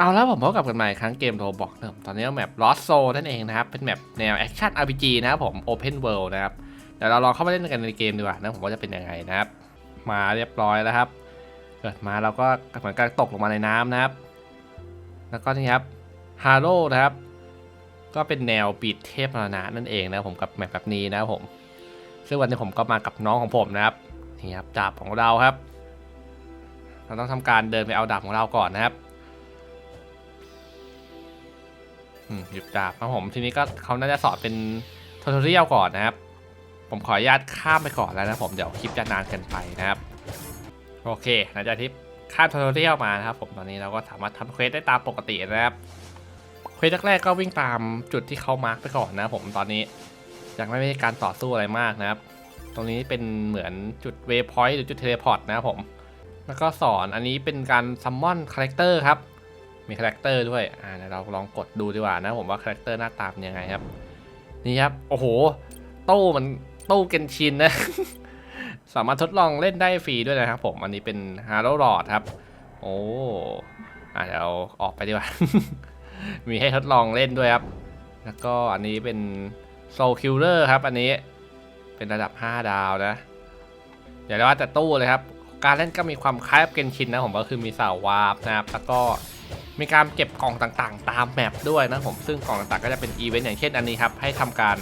เอาแล้วผมพบกับกันใหม่ครั้งเกมโรบอกนะครับตอนนี้แมป Lost Soul นั่นเองนะครับ เป็นแมปแนวแอคชั่น RPG นะครับผม Open World นะครับเดี๋ยวเราลองเข้าไปเล่นกันในเกมดีกว่านะผมว่าจะเป็นยังไงนะครับ มาเรียบร้อยแล้วครับ เกิดมาเราก็เหมือนกับตกลงมาในน้ำนะครับ แล้วก็นี่ครับฮาร์โ o นะครับ ก็เป็นแนวปีดเทพมรณะนั่นเองนะครับผมกับแมปแบบนี้นะครับผม ซึ่งวันนี้ผมก็มากับน้องของผมนะครับนี่ครับดาบของเราครับ เราต้องทำการเดินไปเอาดาบของเราก่อนนะครับ หยิบดาบครับผมทีนี้ก็เขาน่าจะสอนเป็นททอเรียลก่อนนะครับ ผมขออนุญาตข้ามไปก่อนแล้วนะผมเดี๋ยวคลิปจะนานเกินไปนะครับ โอเคหลังจากที่ข้ามททอเรียลมานะครับ ผมตอนนี้เราก็สามารถทำเควสได้ตามปกตินะครับเควสแรกๆก็วิ่งตามจุดที่เขามาร์กไปก่อนนะผมตอนนี้ยังไม่มีการต่อสู้อะไรมากนะครับ ตรงนี้เป็นเหมือนจุดเวพอยต์หรือจุดเทเลพอร์ตนะครับผมแล้วก็สอนอันนี้เป็นการซัมมอนคาแรคเตอร์ครับ มีคาแรคเตอร์ด้วย อ่าเดี๋ยวเราลองกดดูดีกว่านะ ผมว่าคาแรคเตอร์หน้าตาเป็นยังไงครับ นี่ครับ โอ้โห ตู้มันตู้เกนชินนะ สามารถทดลองเล่นได้ฟรีด้วยนะครับผม อันนี้เป็นฮาร์โ r ลอดครับ โอ้อ่าเดี๋ยวออกไปดีกว่า มีให้ทดลองเล่นด้วยครับ แล้วก็อันนี้เป็นโซลคิลเลอร์ครับ อันนี้ เป็นระดับ 5 ดาวนะเดี๋ยวเราว่าแต่ตู้เลยครับการเล่นก็มีความคล้ายกับเกนชินนะผมก็คือมีเสาวาร์ปนะครับแล้วก็ มีการเก็บกล่องต่างๆ ตามแมปด้วยนะผมซึ่งกล่องต่างๆ ก็จะเป็นอีเวนต์อย่างเช่นอันนี้ครับให้ทำการ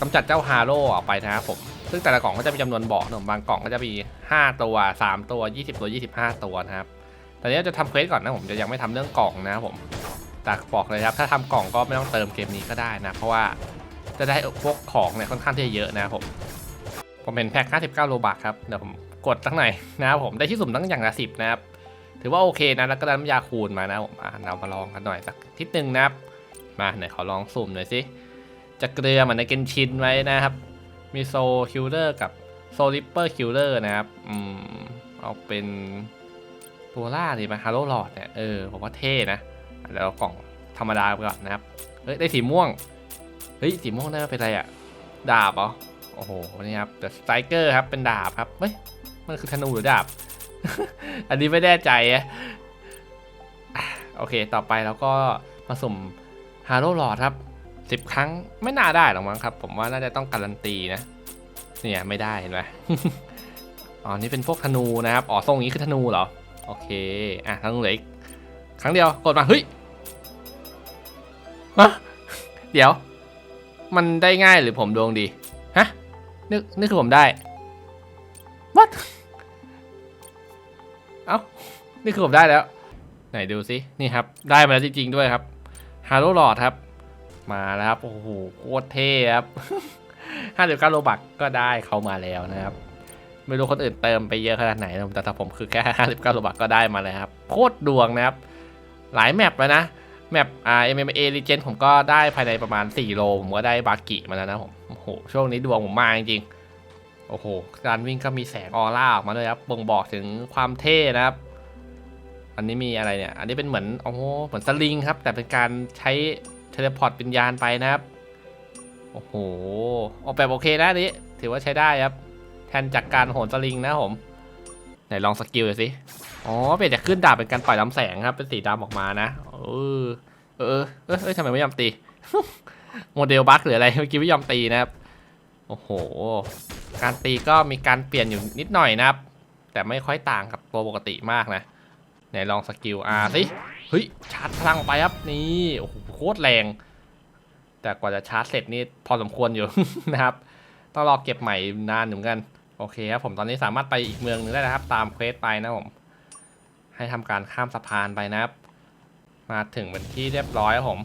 กำจัดเจ้าฮาโร่ออกไปนะครับผมซึ่งแต่ละกล่องก็จะมีจำนวนบอกนะผมบางกล่องก็จะมี 5 ตัว 3 ตัว 20 ตัว 25 ตัวนะครับตอนนี้จะทำเควสก่อนนะผมจะยังไม่ทำเรื่องกล่องนะครับผมแต่บอกเลยครับถ้าทำกล่องก็ไม่ต้องเติมเกมนี้ก็ได้นะเพราะว่าจะได้พวกของเนี่ยค่อนข้างที่จะเยอะนะครับผมผมเป็นแพ็ค59โลบักครับเดี๋ยวผมกดตั้งไหนนะครับผมได้ที่สุ่มตั้งอย่างละสิบนะครับ ถือว่าโอเคนะแล้วก็ได้น้ำยาคูณมานะผมอ่าเรามาลองกันหน่อยสักทิศหนึ่งนะครับมาไหนขอลองสุ่มหน่อยสิจะเกลือเหมือนในเกนชินไว้นะครับ มีโซคิลเลอร์กับโซลิปเปอร์คิลเลอร์นะครับอืมเอาเป็นตัวล่าดีไหมฮาร์โลลอดเนี่ยเออผมว่าเท่นะเดี๋ยวกล่องธรรมดาไปก่อนนะครับเฮ้ยได้สีม่วงเฮ้ยสีม่วงได้มาเป็นอะไรอะดาบเหรอโอ้โหนี่ครับแต่สไตรเกอร์ครับเป็นดาบครับเฮ้ยมันคือธนูหรือดาบ อันนี้ไม่แน่ใจอะอะโอเค ต่อไปเราก็มาสุ่มฮาร์โ l ลอดครับสิบครั้งไม่น่าได้หรอกมั้งครับ ผมว่าน่าจะต้องการันตีนะ เนี่ยไม่ได้เห็นไหมอ๋อนี่เป็นพวกธนูนะครับ อ๋อทรงนี้คือธนูเหรอ โอเค อะธนูเหลืออีกครั้งเดียวกดมา เฮ้ยมาเดี๋ยว มันได้ง่ายหรือผมดวงดี ฮะนี่นี่คือผมได้ what เอ้า นี่คือผมได้แล้ว ไหนดูสิ นี่ครับ ได้มาแล้วจริงๆด้วยครับฮาร์โ l ลอดครับ มาแล้วครับ โอ้โห โคตรเท่ครับ59โลบักก็ได้เขามาแล้วนะครับ ไม่รู้คนอื่นเติมไปเยอะขนาดไหนนะแต่ถ้าผมคือแค่59โลบักก็ได้มาเลยครับ โคตรดวงนะครับ หลายแมปแล้วนะ แมปอ่า MMA Legend ผมก็ได้ภายในประมาณ 4 โล ผมก็ได้บากิมาแล้วนะผม โอ้โห ช่วงนี้ดวงผมมาจริงๆ โอ้โห การวิ่งก็มีแสงออร่าออกมาเลยครับ บ่งบอกถึงความเท่นะครับ อันนี้มีอะไรเนี่ย อันนี้เป็นเหมือน โอ้โห เหมือนสลิงครับ แต่เป็นการใช้เทเลพอร์ตวิญญาณไปนะครับ โอ้โห ออกแบบโอเคนะนี้ ถือว่าใช้ได้ครับ แทนจากการโหนสลิงนะผม ไหนลองสกิลดูสิ อ๋อ เปลี่ยนจากขึ้นดาบเป็นการปล่อยลำแสงครับ เป็นสีดำออกมานะ เออ เออ เอ้ยทำไมไม่ยอมตี โมเดลบั๊กหรืออะไร เมื่อกี้ไม่ยอมตีนะครับ โอ้โห การตีก็มีการเปลี่ยนอยู่นิดหน่อยนะครับ แต่ไม่ค่อยต่างกับตัวปกติมากนะไหนลองสกิลอาสิเฮ้ยชาร์จพลังไปครับนี่โอ้โหโคตรแรง แต่กว่าจะชาร์จเสร็จนี่พอสมควรอยู่นะครับ ต้องรอเก็บใหม่นานเหมือนกัน โอเคครับผมตอนนี้สามารถไปอีกเมืองหนึงได้นะครับ ตามเควสไปนะผม ให้ทำการข้ามสะพานไปนะครับ มาถึงเป็นที่เรียบร้อยครับผม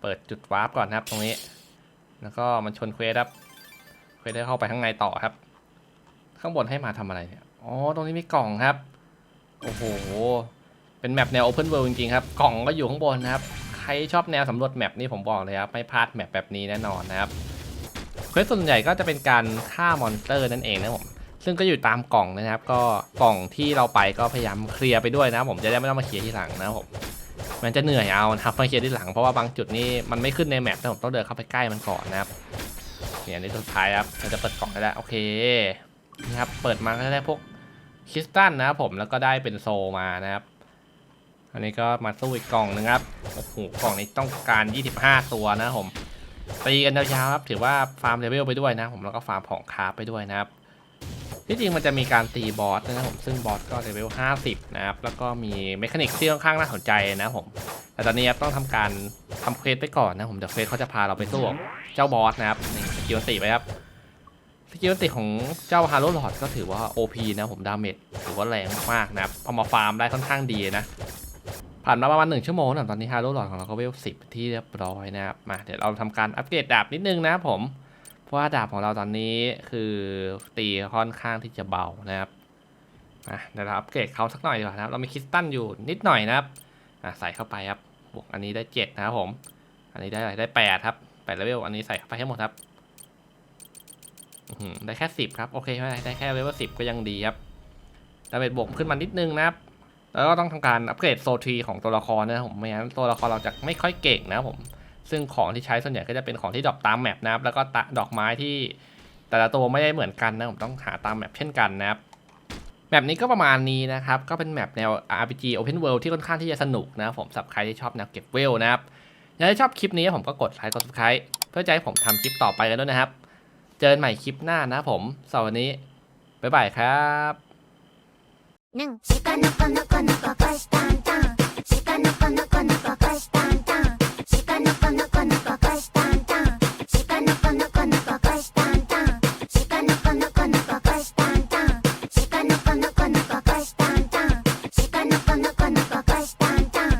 เปิดจุดวาร์ปก่อนนะครับตรงนี้ แล้วก็มันชนเควสครับ เควสได้เข้าไปข้างในต่อครับ ข้างบนให้มาทำอะไรเนี่ยอ๋อตรงนี้มีกล่องครับ โอ้โห เป็นแมปแนว Open World จริงๆครับ กล่องก็อยู่ข้างบนนะครับ ใครชอบแนวสำรวจแมปนี่ผมบอกเลยครับ ไม่พลาดแมปแบบนี้แน่นอนนะครับเควสส่วนใหญ่ก็จะเป็นการฆ่ามอนสเตอร์นั่นเองนะผม ซึ่งก็อยู่ตามกล่องนะครับ ก็กล่องที่เราไปก็พยายามเคลียร์ไปด้วยนะผมจะได้ไม่ต้องมาเคลียร์ที่หลังนะผม มันจะเหนื่อยเอานะครับมาเคลียร์ที่หลังเพราะว่าบางจุดนี่มันไม่ขึ้นในแมปนะผมต้องเดินเข้าไปใกล้มันก่อนนะครับ เนี่ยในสุดท้ายครับเราจะเปิดกล่องได้แล้วโอเคนี่ครับเปิดมาก็ได้พวกคริสตัลนะครับผมแล้วก็ได้เป็นโซมานะครับ อันนี้ก็มาสู้อีกกล่องหนึงครับโอ้โหกล่องนี้ต้องการ 25 ตัวนะผมตีกันยาวๆครับถือว่าฟาร์มเลเวลไปด้วยนะ ผมแล้วก็ฟาร์มของคราฟไปด้วยนะครับที่จริงมันจะมีการตีบอสนะครับผมซึ่งบอสก็เลเวล 50 นะครับ แล้วก็มีเมคานิกที่ค่อนข้างน่าสนใจนะผม แต่ตอนนี้ครับต้องทำการทำเควสไปก่อนนะผมเดี๋ยวเควสเขาจะพาเราไปสู้เจ้าบอสนะครับนี่ กิลสี่ไปครับสกิลติของเจ้าฮาร์โลลอดก็ถือว่า OP นะผมดาเมจถือว่าแรงมากนะครับเอามาฟาร์มได้ค่อนข้างดีนะผ่านมาประมาณหนึ่งชั่วโมงนะตอนนี้ฮาร์โลลอดของเราก็เวลสิบที่เรียบร้อยนะครับมาเดี๋ยวเราทำการอัปเกรดดาบนิดนึงนะครับผมเพราะว่าดาบของเราตอนนี้คือตีค่อนข้างที่จะเบานะครับอะเดี๋ยวเราอัปเกรดเขาสักหน่อยดีกว่านะครับ เรามีคริสตัลอยู่นิดหน่อยนะครับอะใส่เข้าไปครับบวกอันนี้ได้เจ็ดนะครับผม อันนี้ได้ไรได้แปดครับแปดเลเวลอันนี้ใส่เข้าไปให้หมดครับ ได้แค่สิบครับ โอเคไม่ได้แค่เลเวลสิบก็ยังดีครับดาเมจบวกขึ้นมานิดนึงนะครับ แล้วก็ต้องทำการอัปเกรดโซทีของตัวละครนะผมไม่งั้นตัวละครเราจะไม่ค่อยเก่งนะผม ซึ่งของที่ใช้ส่วนใหญ่ก็จะเป็นของที่ดรอปตามแมปนะครับ แล้วก็ดอกไม้ที่แต่ละตัวไม่ได้เหมือนกันนะผมต้องหาตามแมปเช่นกันนะครับแมปนี้ก็ประมาณนี้นะครับ ก็เป็นแมปแนว RPG Open World ที่ค่อนข้างที่จะสนุกนะผมสำหรับใครที่ชอบแนวเก็บเวลนะครับถ้าชอบคลิปนี้ผมก็กดไลค์กด subscribe เพื่อจะให้ผมทำคลิปต่อไปกันด้วยนะครับ เจอกันใหม่คลิปหน้านะผมสำหรับวันนี้ บ๊ายบายครับ